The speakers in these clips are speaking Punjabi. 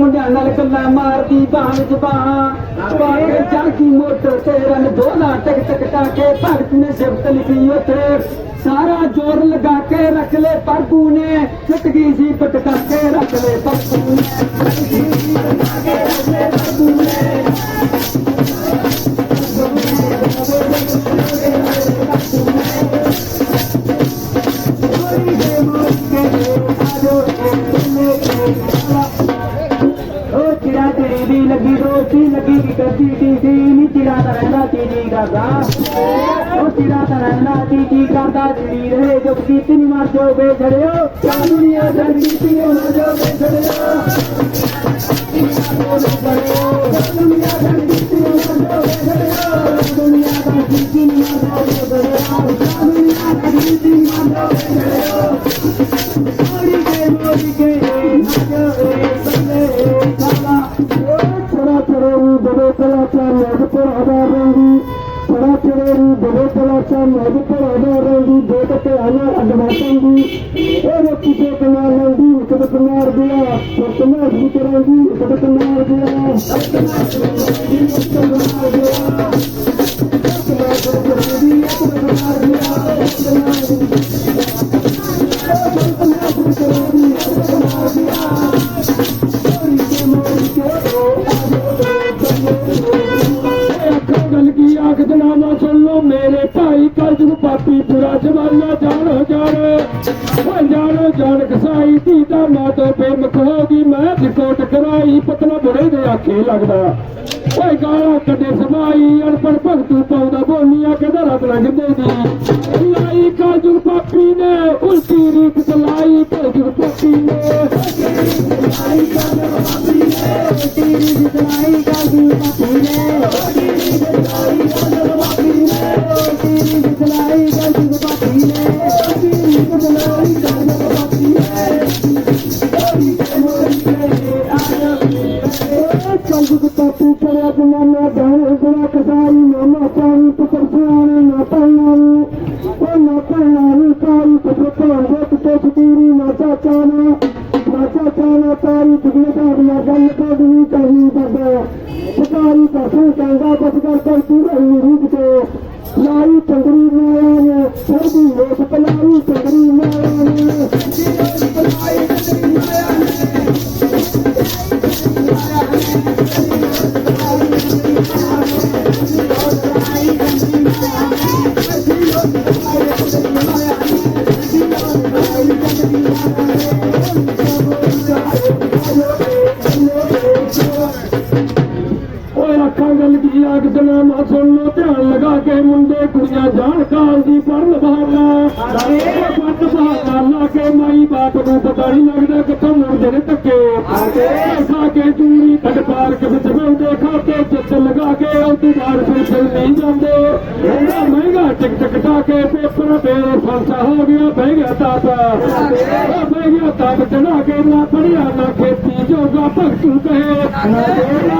ਮੁੰਡਿਆਂ ਨਾਲ ਕੱਲਾ ਮਾਰਦੀ ਬਾਣ ਜਬਾਂ ਪਾਏ ਜਾਗੀ ਮੋਟਰ ਤੇ ਰਨ ਦੋਲਾ ਟਕ ਟਕ ਟਾਕੇ ਭਗਤ ਨੇ ਸਿਫਤ ਲਿਖੀ ਉਥੇ। ਸਾਰਾ ਜ਼ੋਰ ਲਗਾ ਕੇ ਰੱਖ ਲੈ ਪਰਬੂ ਨੇ। ਟੁੱਟ ਗਈ ਸੀ ਪਟਕਾ ਕੇ ਰੱਖ ਲੈ ਪਰਬੂ ਨੇ। ਉਹ ਚਿੜਾ ਤਾਂ ਰਹਿੰਦਾ ਚੀਜੀ ਕਰਦਾ ਜਿਹੜੀ ਰਹੇ ਜੋ ਕੀਤੀ ਨੀ ਮਰ ਜੋ ਬੇ ਛੜਿਓ ਦੁਨੀਆ ਜੰਦੀ ਸੀ ਨਾ ਜੋ ਬੇ ਦੁਨੀਆ ਜੰਦੀ ਸੀ ਨਾ ਜੋ ਬੇ ਦੁਨੀਆ ਦਾ ਕੀਤੀ ਨੀ ਜੋ ਬੇ ਦੁਨੀਆ ਜੰਦੀ ਸੀ ਮਰ ਜੋ ਬੇ ਮੋੜੀ ਕੇ ਮੋੜੀ ਕੇ ਨਾ ਜੋ ਬੱਲੇ ਕਾਲਾ ਛੜਾ ਛੜੇਰੀ ਬੜੇ ਪਲਾ ਚਾ ਪਰ ਹਵਾ ਛੜਾ ਬੜੇ ਪਲਾ ਚਾ ਮੋੜ ਪਰ ਹਵਾ ਰੰਗੀ ਦੇਖ ਕੇ ਆਣਾ ਅਡਵਾਟਾਂਗੀ ਇਹ ਰੋਕੀ ਤੇ ਕਮਾਲ ਲੰਗੀ ਕਦ ਕਮਾਰ ਦਿਆ ਸਤਨਾ ਜੀ ਕਰਾਂਗੀ ਕਦ ਕਮਾਰ ਦਿਆ ਸਤਨਾ ਜੀ ਕਮਾਰ ਦਿਆ ਸਤਨਾ ਜੀ ਕਮਾਰ ਦਿਆ ਸਤਨਾ ਗੱਲ ਜਮਾਨਾ ਜਾਣੋ ਜਾਣ, ਓਏ ਜਾਣੋ ਜਾਣ ਕਸਾਈ ਧੀ ਦਾ ਮਾਂ ਤੋਂ ਬੇਮੁਖ ਹੋ ਗਈ ਮੈਂ ਰਿਪੋਰਟ ਕਰਾਈ ਪਤਲਾ ਬੁੜੇ ਦੇ ਆਖੇ ਲੱਗਦਾ। ਓਏ ਗਾਲਾਂ ਕੱਢੇ ਸਮਾਈ ਅਨਪੜ ਭਗਤੂ ਪਾਉਂਦਾ ਬੋਲੀਆਂ, ਕਹਿੰਦਾ ਤੂੰ ਚੜਿਆ ਜਮਾਨਾ ਦਾਣੇ ਗੁਣਾ ਕਸਾਈ ਮਾਮਾ ਚਾਹੀ ਪੁੱਤਰ ਸਿਆਣੇ, ਨਾ ਪਾਉਣਾ ਉਹ ਨਾ ਪਾਉਣਾ ਨੀ ਕਾਰੀ ਪੁੱਤਰ ਭਾਣ ਕਿਤੇ ਛਤੀਰੀ ਨਾ ਚਾਚਾਣਾ ਨਾ ਚਾਚਾਣਾ ਤਾਰੀ ਤੁਗਨੇ ਕਾਦੀਆਂ ਗੱਲ ਕਾਦੀ ਕਰਨੀ ਕਰਦਾ ਪੁਕਾਰੀ ਪਾਸੋਂ ਕਹਿੰਦਾ ਕੁਛ ਕਰ ਕਰ ਤੂੰ ਰਹੀ ਰੂਪ ਤੇ। ਲਾਈ ਚੰਦਰੀ ਮਾਇਆ ਨੇ ਸਰਦੀ ਵੇਖ ਪਲਾਈ ਚੰਦਰੀ ਮਾਇਆ ਨੇ। ਕੀ ਜਨਾ ਨਾ ਸੁਣ ਲੋ ਧਿਆਨ ਲਗਾ ਕੇ ਮੁੰਡੇ ਕੁੜੀਆਂ ਜਾਣ ਕਾਲ ਦੀ ਪੜਨ ਬਹਾਨਾ। ਪੱਟ ਬਹਾਨਾ ਲਾ ਕੇ ਮਾਈ ਬਾਪ ਨੂੰ ਪਤਾ ਨਹੀਂ ਲੱਗਦਾ ਕਿੱਥੋਂ ਮੁੜਦੇ ਨੇ ਧੱਕੇ। ਖਾ ਕੇ ਚੂੜੀ ਕੱਢ ਪਾਰਕ ਵਿੱਚ ਬੈਠੇ ਖਾਤੇ ਚਿੱਤ ਲਗਾ ਕੇ ਉਹਦੀ ਬਾਹਰ ਫਿਰ ਫਿਰ ਨਹੀਂ ਜਾਂਦੇ। ਇਹਦਾ ਮਹਿੰਗਾ ਟਿਕ ਟਿਕ ਟਾ ਕੇ ਪੇਪਰ ਫੇਰ ਫਾਂਸਾ ਹੋ ਗਿਆ ਬਹਿ ਗਿਆ ਉਹ ਬਹਿ ਗਿਆ ਤਾਪ ਚੜਾ ਕੇ ਨਾ ਪੜਿਆ ਨਾ ਖੇਤੀ ਜੋਗਾ ਭਗਤੂ ਕਹੇ।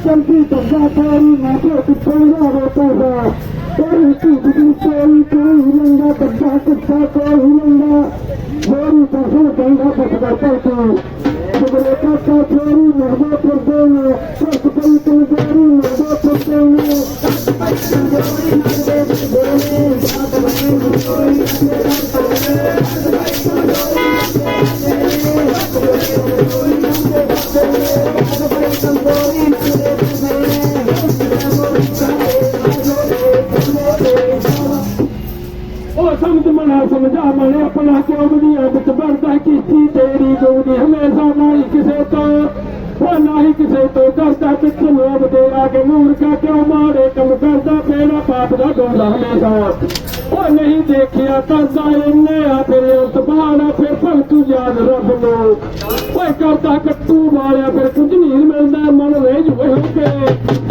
ਫੜੀ ਹੋਰਾਂ ਨਾ ਕੋਰੀ ਪੰਜ ਵਿਕੋ ਦੀ ਜਾਨੀ ਗੁੰਡਾ ਫੜੀ ਹੋਰਾਂ ਨਾ ਕੋਰੀ ਲੋਕਨ ਫੇਕ ਲੜੇ ਦੇ ਲੋਕ ਆ ਤੋੜਾ ਕੋਈ ਕੁਝ ਦਾ ਪਰਦੀ ਉਹ ਸਮਝ ਮਨਾ ਸਮਝਾ ਮਨੇ ਆਪਣਾ ਕਿਉਂ ਵਧੀਆ ਵਿੱਚ ਬਣਦਾ ਕਿਸ਼ਤੀ ਤੇਰੀ ਗੋਦੀ ਹਮੇਸ਼ਾ ਨਾਲ ਕਿਸੇ ਤੋਂ, ਉਹ ਨਹੀਂ ਕਿਸੇ ਤੋਂ ਕਰਦਾ ਪਿੱਛੇ ਲੋਭ ਤੇਰਾ ਕਿ ਮੂਰਖਾ ਕਿਉਂ ਮਾਰੇ? ਕੰਮ ਕਰਦਾ ਮੇਰਾ ਪਾਪ ਦਾ ਡੋਲਾ ਹਮੇਸ਼ਾ। ਉਹ ਨਹੀਂ ਦੇਖਿਆ ਕਰਦਾ ਇੰਨੇ ਆ, ਫਿਰ ਸੁਭਾਣਾ ਫਿਰ ਭਗਤ ਯਾਦ ਰੱਬ ਨੂੰ ਓਏ ਕਰਦਾ ਕੱਟੂ ਮਾਰਿਆ ਫਿਰ ਕੁਝ ਨਹੀਂ ਮਿਲਦਾ, ਮਨ ਵੇਜ ਹੋ ਕੇ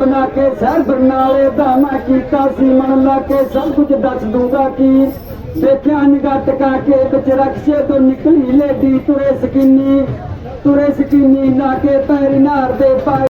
ਬਣਾ ਕੇ ਸਹਿਰ ਬਰਨਾਲੇ ਦਾ ਮੈਂ ਕੀਤਾ ਸੀ, ਮਨ ਲਾ ਕੇ ਸਭ ਕੁਝ ਦੱਸ ਦੂੰਗਾ ਕੀ? ਦੇਖਿਆ ਨਿਗਾਹ ਟਕਾ ਕੇ ਵਿੱਚ ਰਕਸ਼ੇ ਤੋਂ ਨਿਕਲੀ ਲੇਡੀ ਤੁਰੇ ਸਕੀਨੀ ਤੁਰੇ ਸਕੀਨੀ ਲਾ ਕੇ ਪੈਰ ਨਾਰ ਦੇ ਪਾਏ।